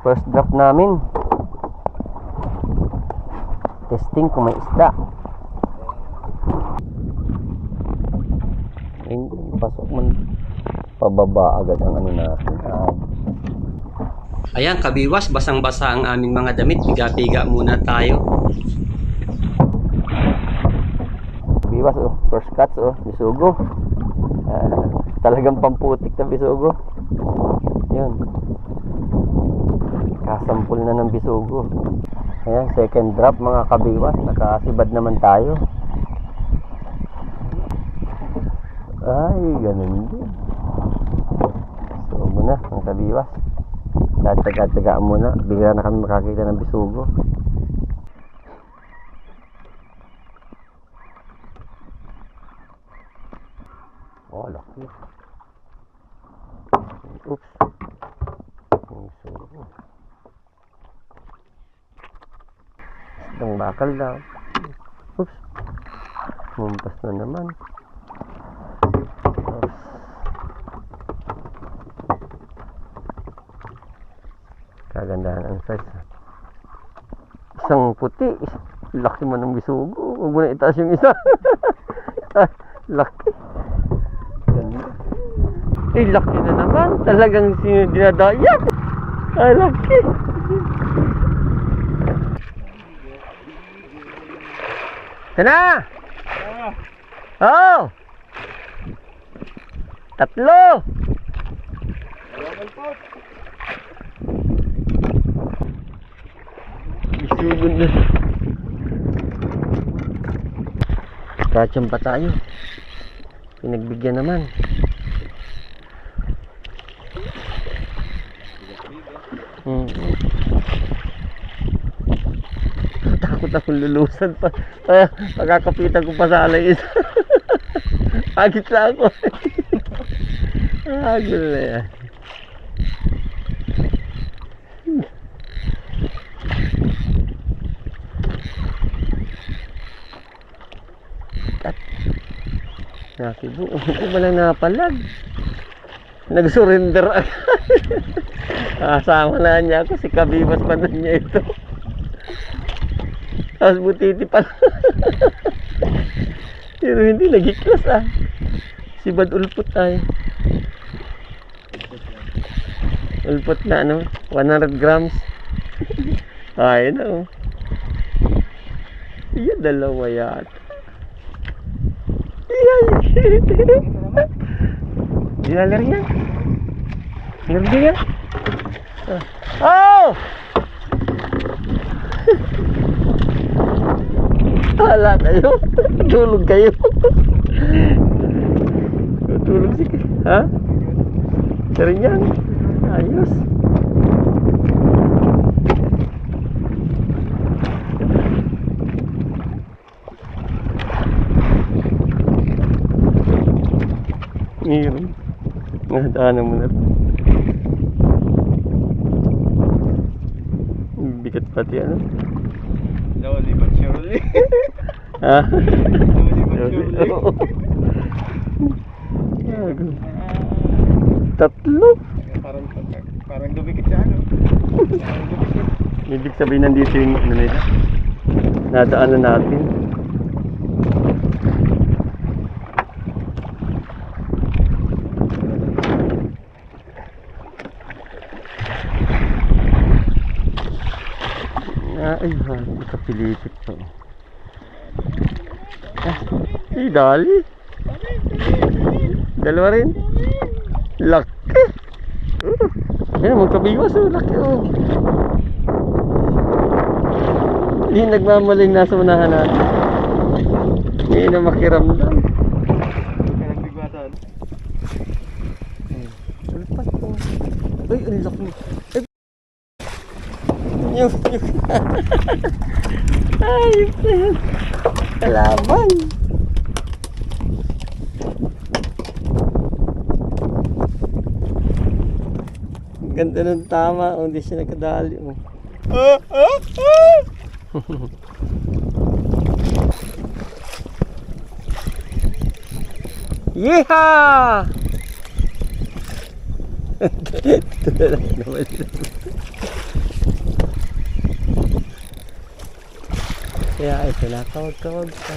first drop namin. Testing kung may isda. Hindi, pasok man. Pababa agad ang ano natin. Ah, Ayan, kabiwas, basang-basa ang aming mga damit. Piga-piga muna tayo. Biwas oh, first cuts oh, bisugo. Ah, talagang pamputik na bisugo. Yun. Kasampul na ng bisugo. Ayan, second drop mga kabiwas. Nakasibad naman tayo. Ay, ganun din. So muna, mga kabiwas. Tatsaga-tsagaan muna. Bigla na kami makakita ng bisugo. Oh, laki. Oops. Ang sugo. Isang bakal daw. Oops. Mumpas na naman. Oops. Kagandahan ang size. Isang puti. Laki mo ng bisugo. Huwag mo na itaas yung isa. Laki. Ganda. Eh, laki na naman. Talagang dinadayat. Ah, laki. Sana! Oh! Tatlo! Isugod na. Kacham pa tayo. Pinagbigyan naman. Takot akong lulusan pa. Ah, pagkakapitan ko pa sa alay isa. Agit na ako. Agol na yan. Nakibo. Hindi ba lang napalag? Nag-surrender agad. Kasama na niya ako. Si Kabibas pa na niya ito. Tapos butiti pa Pero hindi nagiklas ah. Si Bad Ulpot ay. Ulpot na ano? 100 grams. Ay na oh. Iya dalawa yata. Iyay! Dilaler yan. Lerde yan. Oh! Hala kayo. Tulog kayo. Tulog si Ha? Sari yan. Ayos. Ngayon. Nadaanan mo na. Bigat pati ano. Slowly but Ha? Gago. Tatlo. parang, parang dumikit sa ano. Parang dumikit. Ibig sabihin nandito yung ano nila. Nadaanan natin. Ah, ay, ha, kapilitit pa. Ah, ay, dali. Dalawa rin. Laki. Uh, yan, magkabiwas oh, laki oh. Hindi nagmamaling nasa unahan natin. Hindi na makiramdam. Pinagbigwasan. Sulpat po. Ay, ang laki. Ay, yung, yung. Ay, yun. Kalaban. Ganda ng tama. Oh, hindi siya nakadali. Oh. Yeehaw! Tulala naman. Kaya ito na, kawag-kawag pa.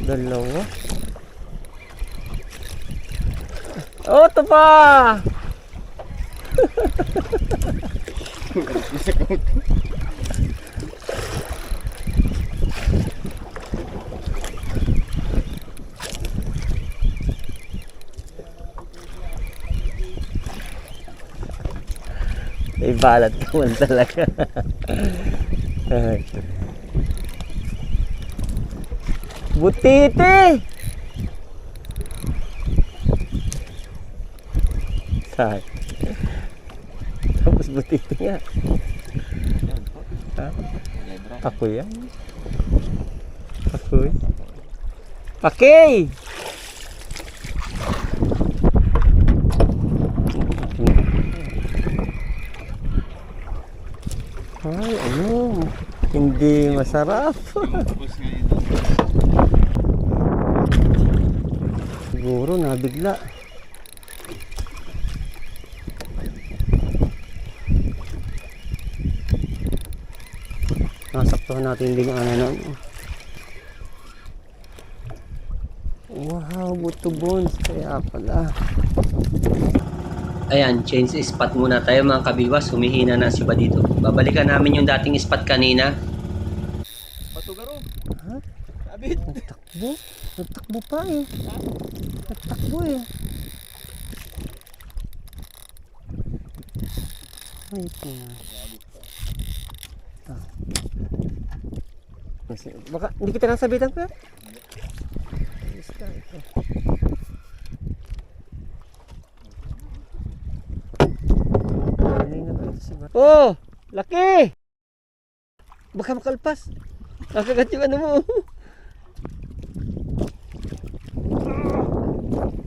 Dalawa. Oh, ito pa! May balat naman talaga. Ay. Butiti! Saan? Tapos butiti nga. Ha? Ako yan. Ako yan. Okay! Ay, ano? Hindi masarap. Siguro nabigla. Nasaktuhan natin din ang ano nun. Wow, buto bones. Kaya pala. Ayan, change spot muna tayo mga kabiwas. Humihina na si ba dito. Babalikan namin yung dating spot kanina. Patugaro. Ha? Sabit. Nagtakbo? Nagtakbo pa eh. Nagtakbo eh. Wait na. Ah. Baka hindi kita nasabitan ko. Ayos ka, ito. Galing na ba ito si Bar- Oh! Laki! Baka makalpas. Nakagat yung ano mo.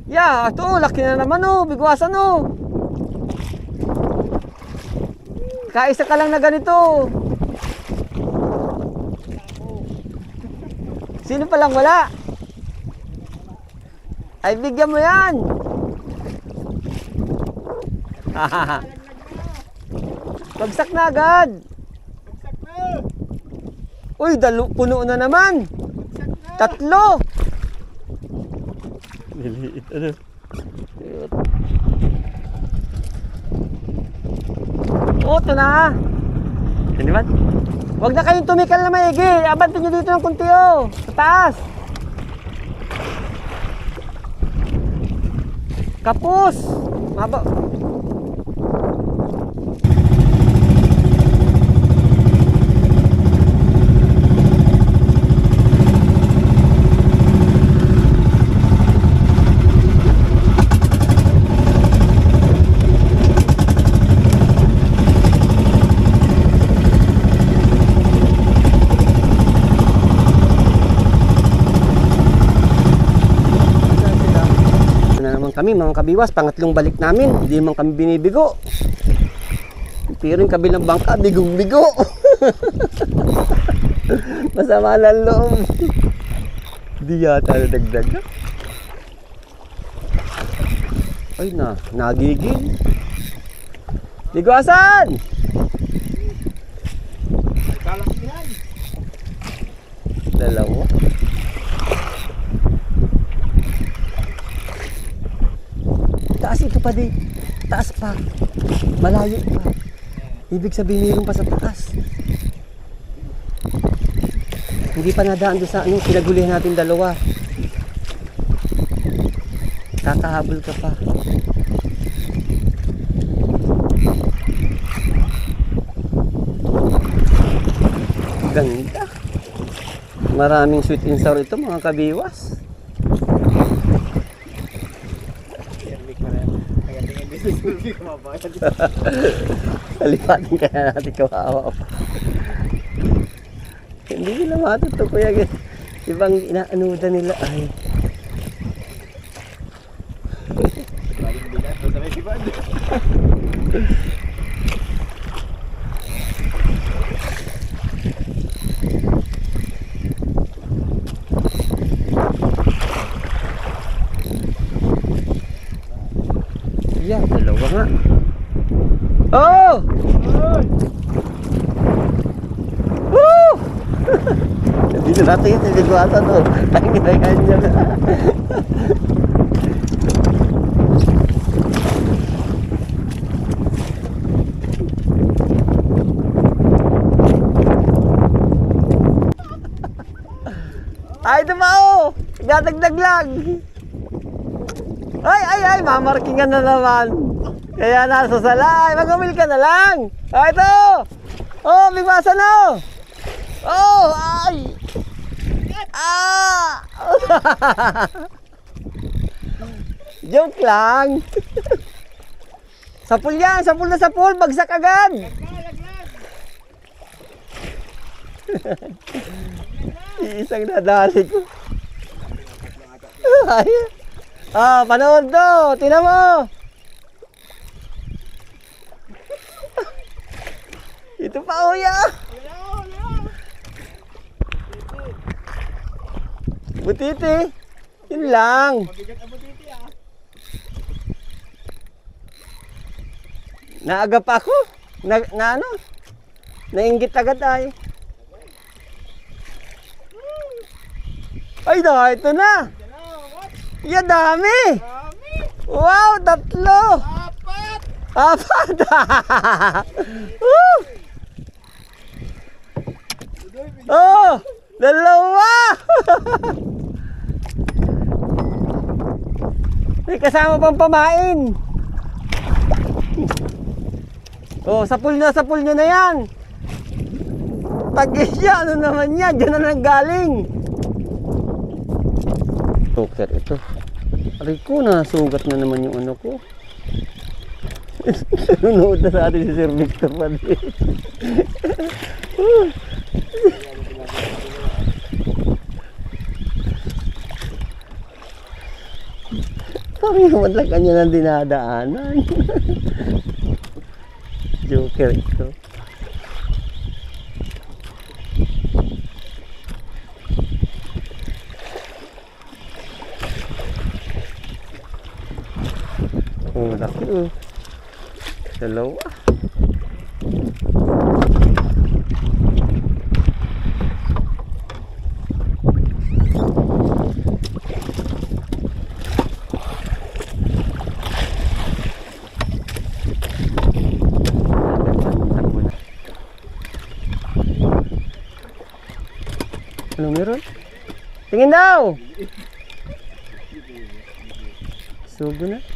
Yeah, ito, laki na naman oh, bigwasan oh. Kaisa ka lang na ganito. Sino pa lang wala? Ay, bigyan mo yan. Bagsak na agad. Bagsak na. Uy, dalo, puno na naman. Tatlo. Liliit, ano? Oo, ito na. Yan naman. Huwag na kayong tumikal na maigi. Abantin nyo dito ng kunti, oh. Sa taas. Kapus. Maba. Ito na naman kami mga kabiwas, pangatlong balik namin, hindi naman kami binibigo. Pero yung kabilang bangka, bigong-bigo. Masama na loob. Di yata nadagdag. Ay na, nagigil. Yan. Dalawa. Ito pa di. Taas pa. Malayo pa. Ibig sabihin mayroon pa sa taas. Hindi pa nadaan doon sa ano, pinagulihan natin dalawa. Kakahabol ka pa. Ganda. Maraming sweet and sour ito mga kabiwas. Yerlik na yan. Kaya tingin dito sa hindi kumabayad. Kalipatin kaya natin kawawa pa. Hindi nila matuto kuya. Ibang inaanuda nila ay Maling bigat. Basta may Yeah, dalawa nga. Oh! Woo! Dito natin yung siligwatan oh. Ang ginagawa niya. Ay, dumao! Dadagdag lang! Ay, ay, mamarkingan na naman. Kaya nasa salay. Magumil ka na lang. Ah, ito. Oh, bigmasa na. Oh, ay. Ah. Joke lang. sapul yan, sapul na sapul. Bagsak agad. Isang nadali ko. Ay. Ah, panood to. Tingnan mo. Ito pa, uya. Butiti. Yun lang. Ah. Naagap ako. Na, na ano? Nainggit agad ay. Ay, na, ito na. Ya, dami. Wow, tatlo. Apat! Apat! Woo! oh! Dalawa! May kasama pang pamain. Oh, sapul na, sapul nyo na yan. Tagis siya, ano naman yan? Diyan na nanggaling. Joker ito. Aray ko, nasugat na naman yung ano ko. Nunood na sa atin si Sir Victor pa din. Naman lang kanya ng dinadaanan. Joker ito. Oh. Dalawa. Ano meron? Tingin daw! Sugo na.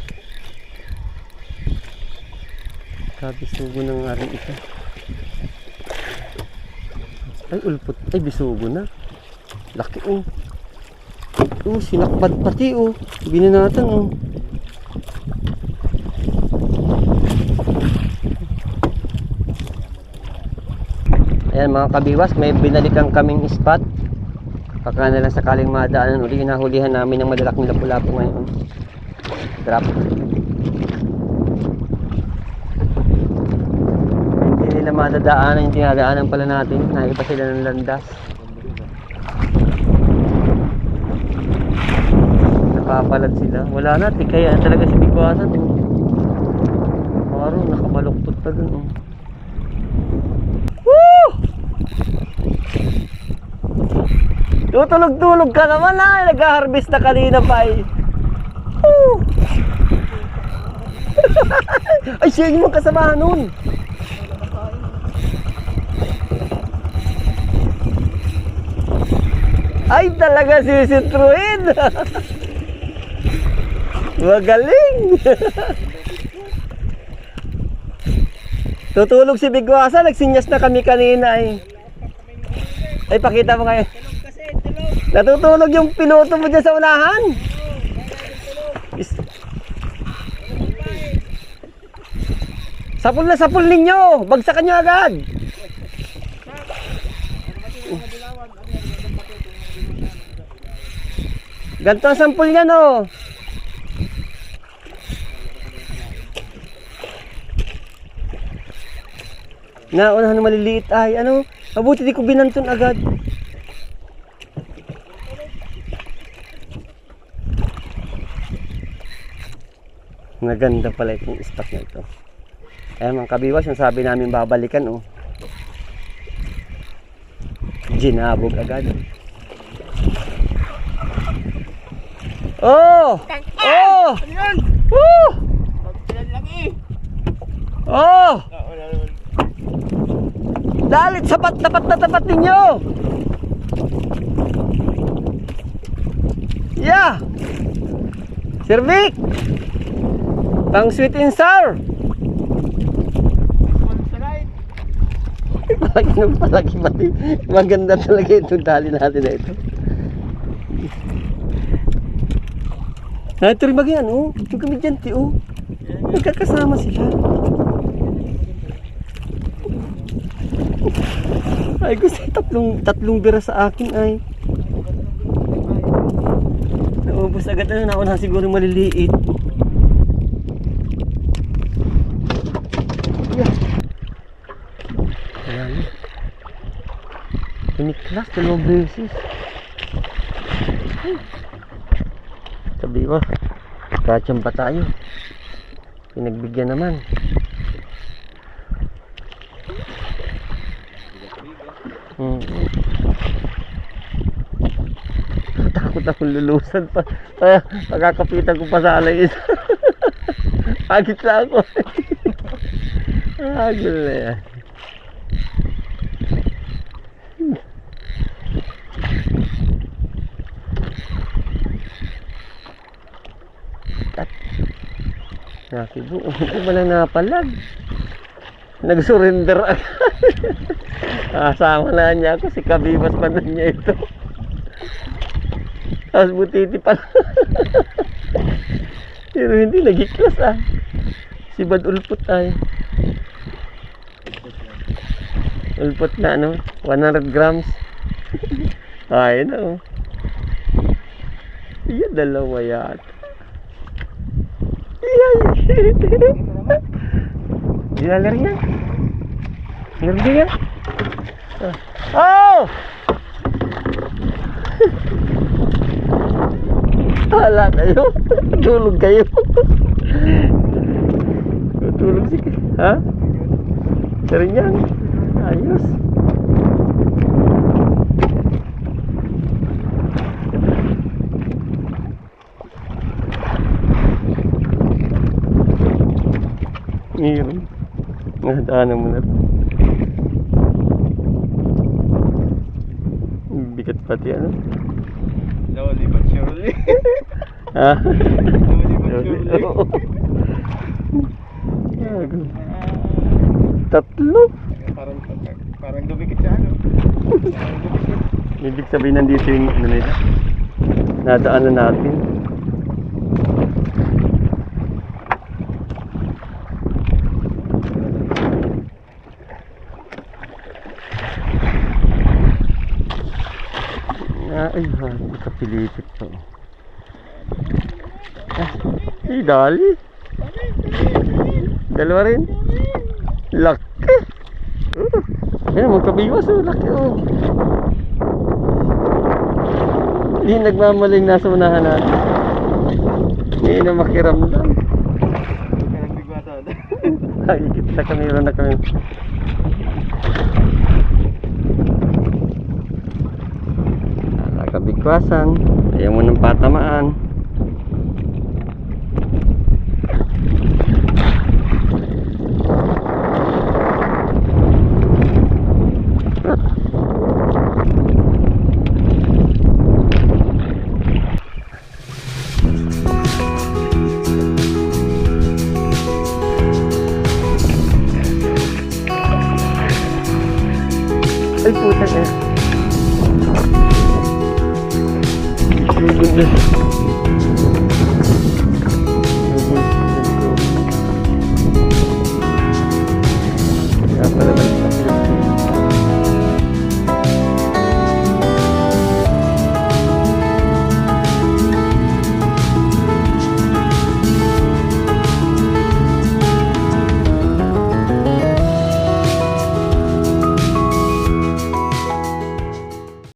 Grabe sugo ng aring ito. Ay, ulpot. Ay, bisugo na. Laki oh. Oh, sinakbad pati oh. Binanatan oh. Ayan mga kabiwas, may binalikan kaming spot. Baka na lang sakaling madaanan uli. Nahulihan namin ng malalaking lapu-lapu ngayon. Drop. Hindi nila madadaanan yung tinadaanan pala natin. Nakita sila ng landas. Nakapalad sila. Wala na, tikaya na talaga si Bigwasan. Oh. Maro, nakabaluktot na dun. Oh. Woo! Tutulog-tulog ka naman ay Nag-harvest na kanina pa eh. Woo! ay, siya yung kasama nun. Ay, talaga si Citroen. Magaling. Tutulog si Bigwasa, nagsinyas na kami kanina eh. Ay, pakita mo ngayon. Natutulog yung piloto mo dyan sa unahan. Is- Sapul na sapul ninyo! Bagsakan nyo agad! Ganto ang sampol niya no. Oh. Naunahan ng maliliit ay ano, mabuti di ko binanton agad. Naganda pala itong stock na ito. Ayan mga kabiwas, ang sabi namin babalikan oh. Ginabog agad. Oh! Oh! Woo! Oh! Dalit sapat tapat na tapat ninyo. Yeah. Sir Vic. Pang sweet and sour. Palagi ng palagi. Maganda talaga itong dali natin na ito. Na ito rin bagyan, oh. Yung kamidyante, oh. Nagkakasama sila. Ay, gusto tatlong, tatlong bira sa akin ay. Naubos agad na, nauna siguro maliliit. Ayan. Piniklas, dalawang beses. Ay. Sabi ko, kacham pa tayo. Pinagbigyan naman. Mm. Takot akong lulusan pa. Ah, pagkakapitan ko pa sa alay isa. Agit lang ako. Agil na yan. Nakibo, hindi mo lang napalag. Nag-surrender agad. Kasama na niya ako, si Kabibas pa na niya ito. Tapos butiti pa. Pero hindi, nagiklas ah. Si Bad Ulpot ay. Ulpot na ano, 100 grams. Ay na oh. Iya, dalawa yata. Dilalir niya. Ngerti kan? Oh! Hala kayo. Tulog kayo. Tulog si Ha? Sir yan. Ayos. Meron. Nadaanan mo na. Bigat pati ano. Slowly but surely. Ha? Slowly but surely. Gago. Tatlo. Parang, parang dumikit sa ano. Parang dumikit. Ibig sabihin nandito yung ano nila. Nadaanan natin. Ah, ay, ha, kapilipit to. Ah, ay, dali. Dalawa rin. Laki. Uh, Ayan, magkabiwas oh, laki oh. Hindi nagmamaling nasa unahan natin. Hindi na makiramdam. Ay, kita kami rin na kami. Nakabigwasan. Ayaw mo ng patamaan.